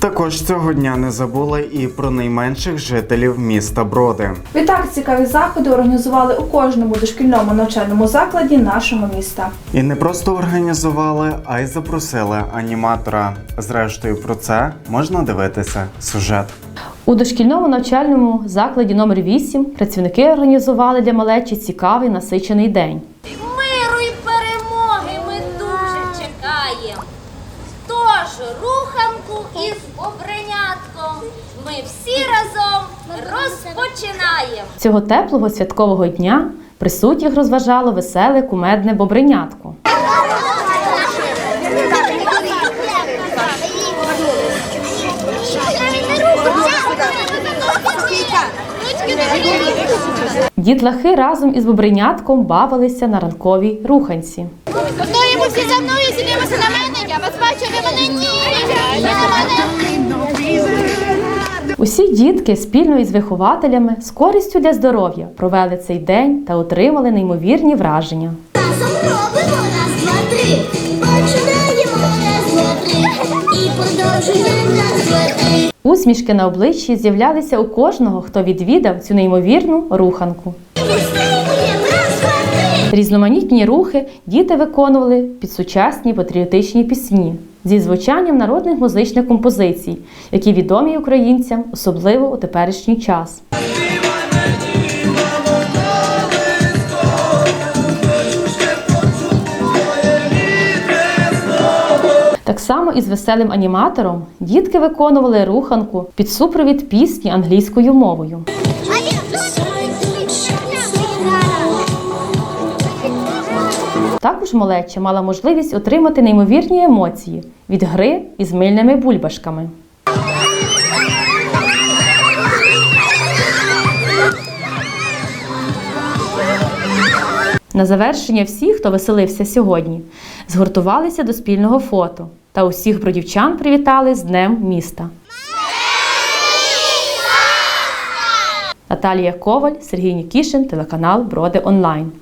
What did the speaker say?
Також цього дня не забули і про найменших жителів міста Броди. Відтак цікаві заходи організували у кожному дошкільному навчальному закладі нашого міста. І не просто організували, а й запросили аніматора. Зрештою, про це можна дивитися сюжет. У дошкільному навчальному закладі номер 8 працівники організували для малечі цікавий насичений день. Миру і перемоги ми дуже чекаємо. Тож із обренятком ми всі разом розпочинаємо. Цього теплого святкового дня присутніх розважало веселе кумедне бобринятко. Дітлахи разом із бобринятком бавилися на ранковій руханці. Всі за мною, сидимося на мене. Я вас Усі дітки спільно із вихователями з користю для здоров'я провели цей день та отримали неймовірні враження. Разом робимо раз, два, три. Починаємо раз, два, три. І продовжуємо раз, два, три. Усмішки на обличчі з'являлися у кожного, хто відвідав цю неймовірну руханку. Різноманітні рухи діти виконували під сучасні патріотичні пісні зі звучанням народних музичних композицій, які відомі українцям, особливо у теперішній час. Так само із веселим аніматором дітки виконували руханку під супровід пісні англійською мовою. Також малеча мала можливість отримати неймовірні емоції від гри із мильними бульбашками. На завершення всі, хто веселився сьогодні, згуртувалися до спільного фото та усіх бродівчан привітали з Днем міста. Наталія Коваль, Сергій Нікішин, телеканал Броди Онлайн.